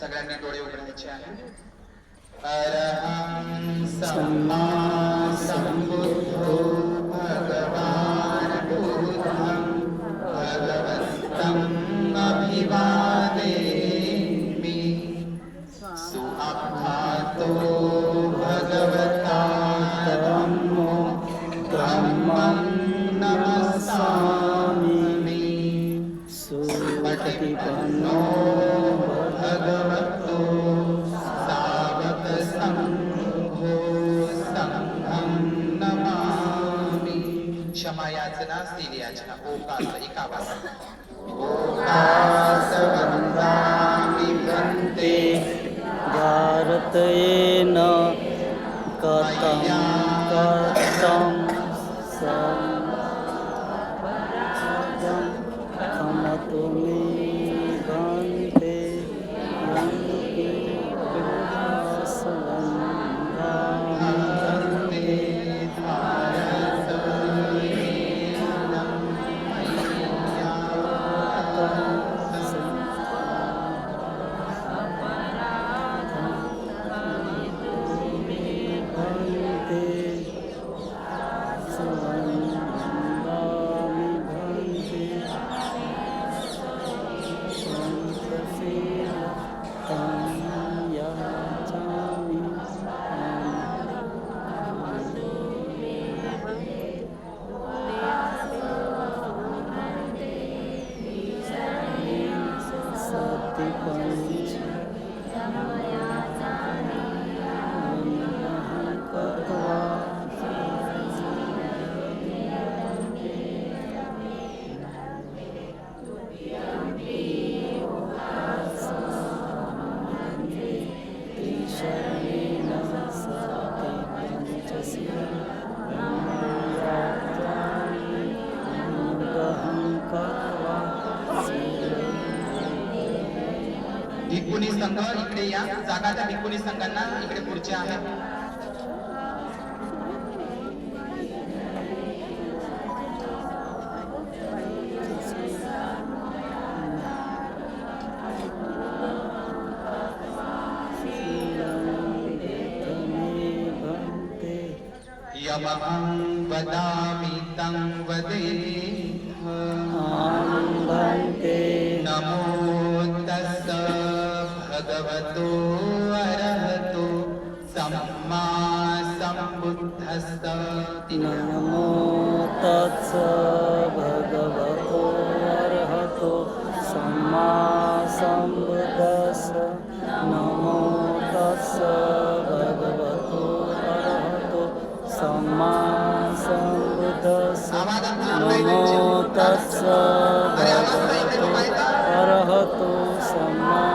सगळ्यांनी डोळे उघडायचे आहे. जागा त्या भिक्खुनी संघांना इकडे खुर्च्या आहे. भन्ते यमहं वदामि तं वदेह भगवतो अरहतो सम्मा सम्बुद्धस्स नमो तत्स भगवतो अर्हतो सम्मा सम्बुद्धस्स नमो तत्स भगवतो अर्हतो सम्मा सम्बुद्धस्स नमो तत्स भगवतो अर्हतो सम्मा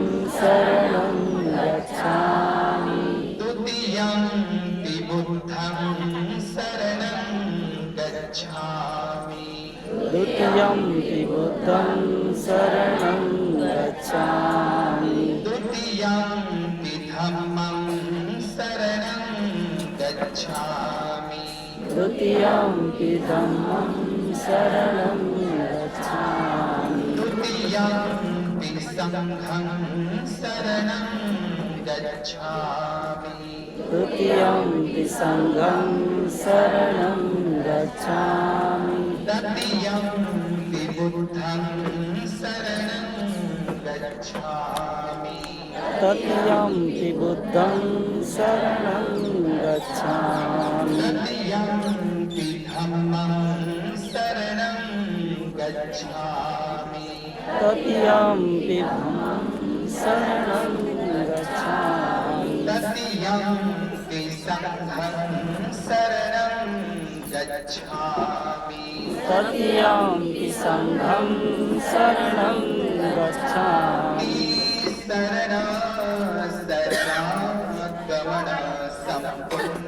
शरणं गच्छामि द्वितीयं विबुद्धं शरणं गच्छामि द्वितीयं बुद्धं शरणं गच्छामि द्वितीयं धम्मं शरणं गच्छामि द्वितीयं धम्मं शरणं गच्छामि द्वितीयं सङ्घं शरणं गच्छामि तृतीयं सङ्घं शरणं गच्छामि। तृतीयं बुद्धं शरणं गच्छामि तृतीयं बुद्धं शरणं गच्छामि तृतीयं धम्मं शरणं गच्छामि। तदीयं अं विधं अं शरणं गच्छामि तदीयं अं ते सङ्घं शरणं गच्छामि। शरणं गच्छामि।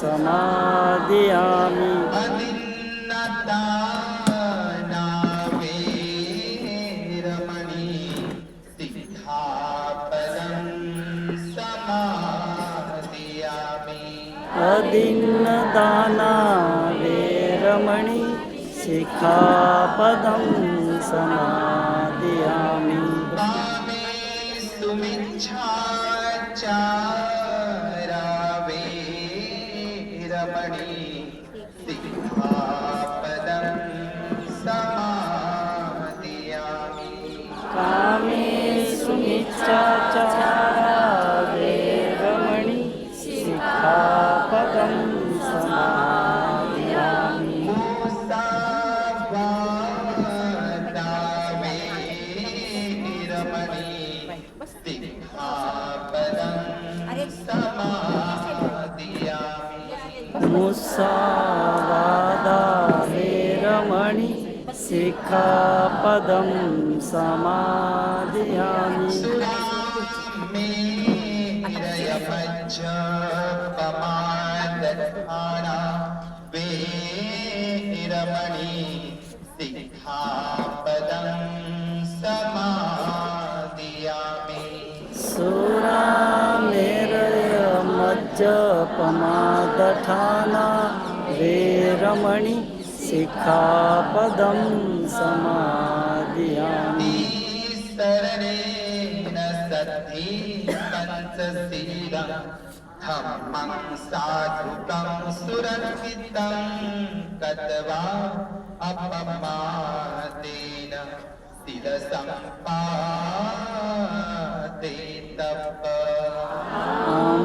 समादयामि अदिन्नदाना वेरमणि सिक्खापदं समादयामि अदिन्नदाना वेरमणि शिखापदं समादयामि सुमिच्छाचारा वेरमणि सिक्खापदं शिखापदं समादयामि पमादधाना वेरमणि सिक्खापदं समादयामि सुरामेरयमज्जपमादठाना वेरमणि शिखापदं समादयामि शरणेन सद्धि पञ्चशीलं धम्मं साधुकं सुरक्षितं गत्वा अपमादेन शिरसम्पादे तप आं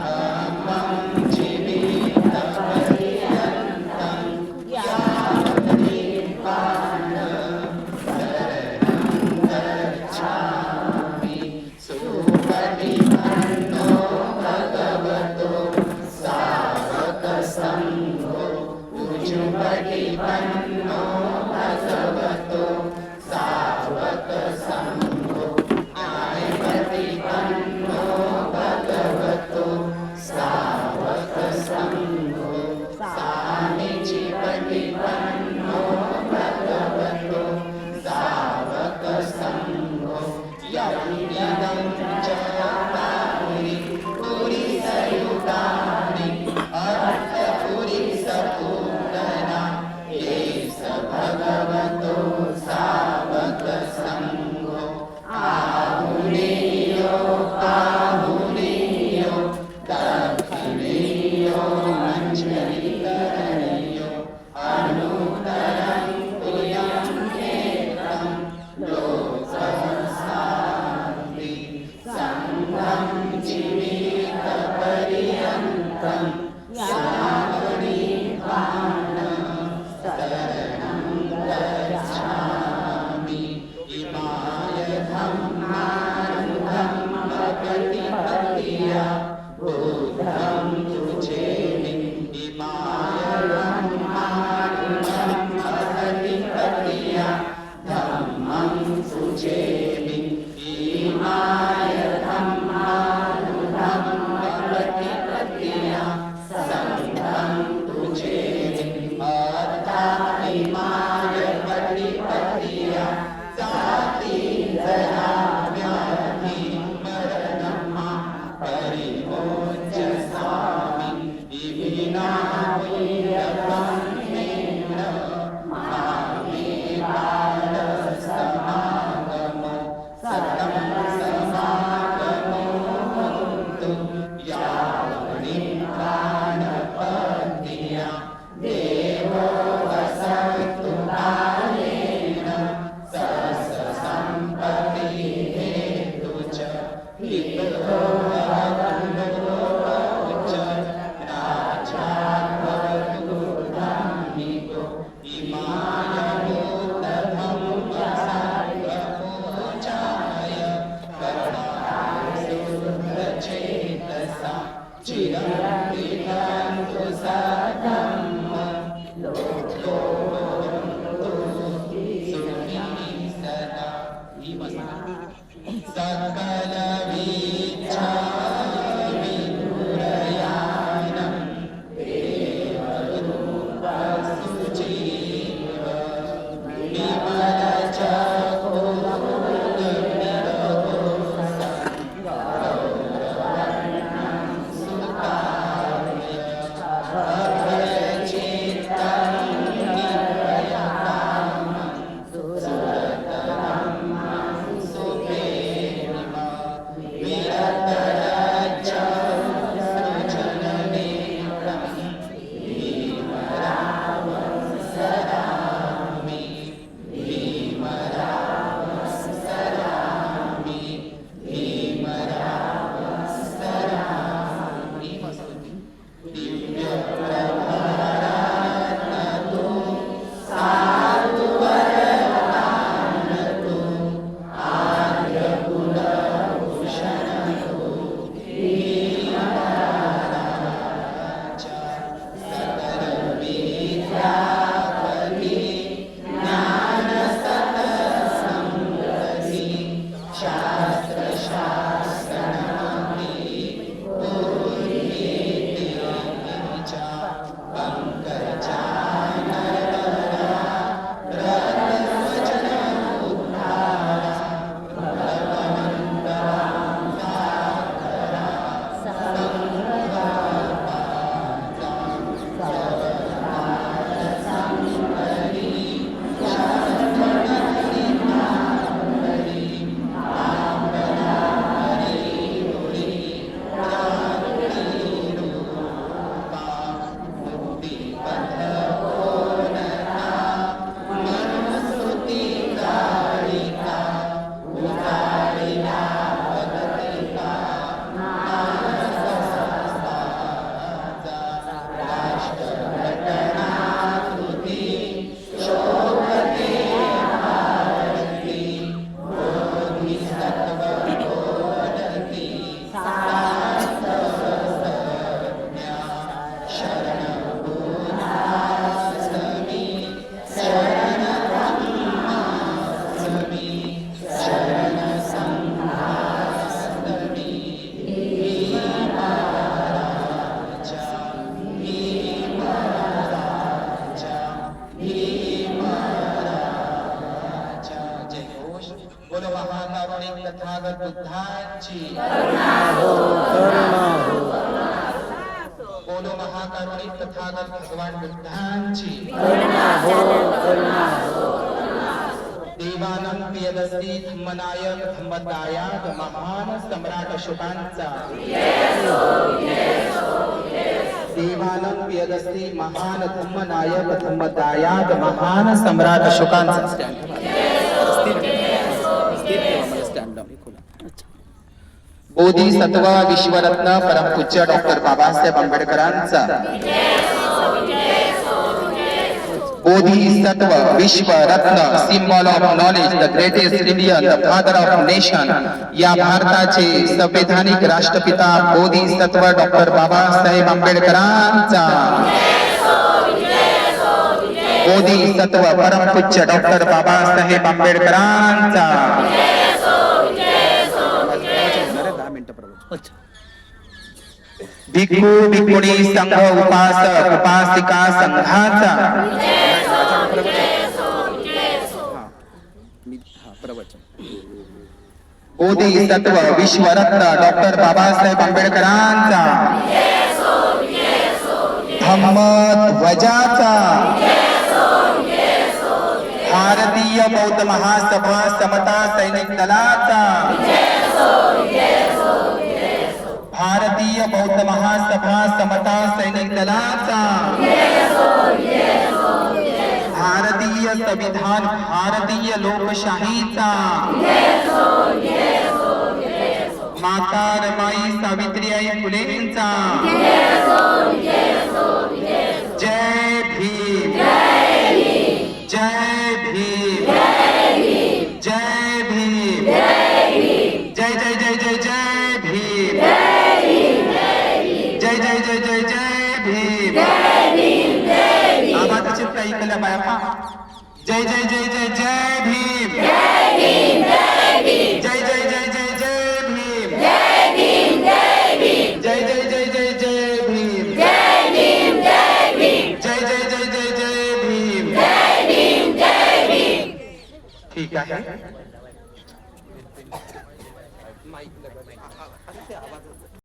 Amen. Shri Shri Shri Shri Tira-me, tira-me, हो हो देवानं प्रियदस्ती धम्मनायक धम्मदायाक महान सम्राट शुकांचा देवानं प्रियदस्ती महान धम्मनायक धम्मदायाक महान सम्राट शुकांचा बोधिसत्व विश्वरत्न परमपूज्य डॉक्टर बाबासाहेब आंबेडकरांचा. बोधिसत्व विश्वरत्न symbol of knowledge the greatest Indian the father of nation या भारताचे संवैधानिक राष्ट्रपिता बोधिसत्व डॉक्टर बाबासाहेब आंबेडकरांचा. बोधिसत्व परमपूज्य डॉक्टर बाबासाहेब आंबेडकरांचा. भिक्खू भिक्खुणी संघ उपासक उपासिका संघाचा. बोधिसत्व विश्वरत्न डॉक्टर बाबासाहेब आंबेडकरांचा. धम्म ध्वजाचा. भारतीय बौद्ध महासभा समता सैनिक दलाचा. भारतीय बौद्ध महासभा समता सैनिक दलाचा। भारतीय संविधान भारतीय लोकशाहीचा। माता रमाई सावित्रीबाई फुले जय जय जय जय जय जय भीम जय जय जय जय जय भीम जय जय जय जय जय भीम जय जय जय जय जय भीम ठीक आहे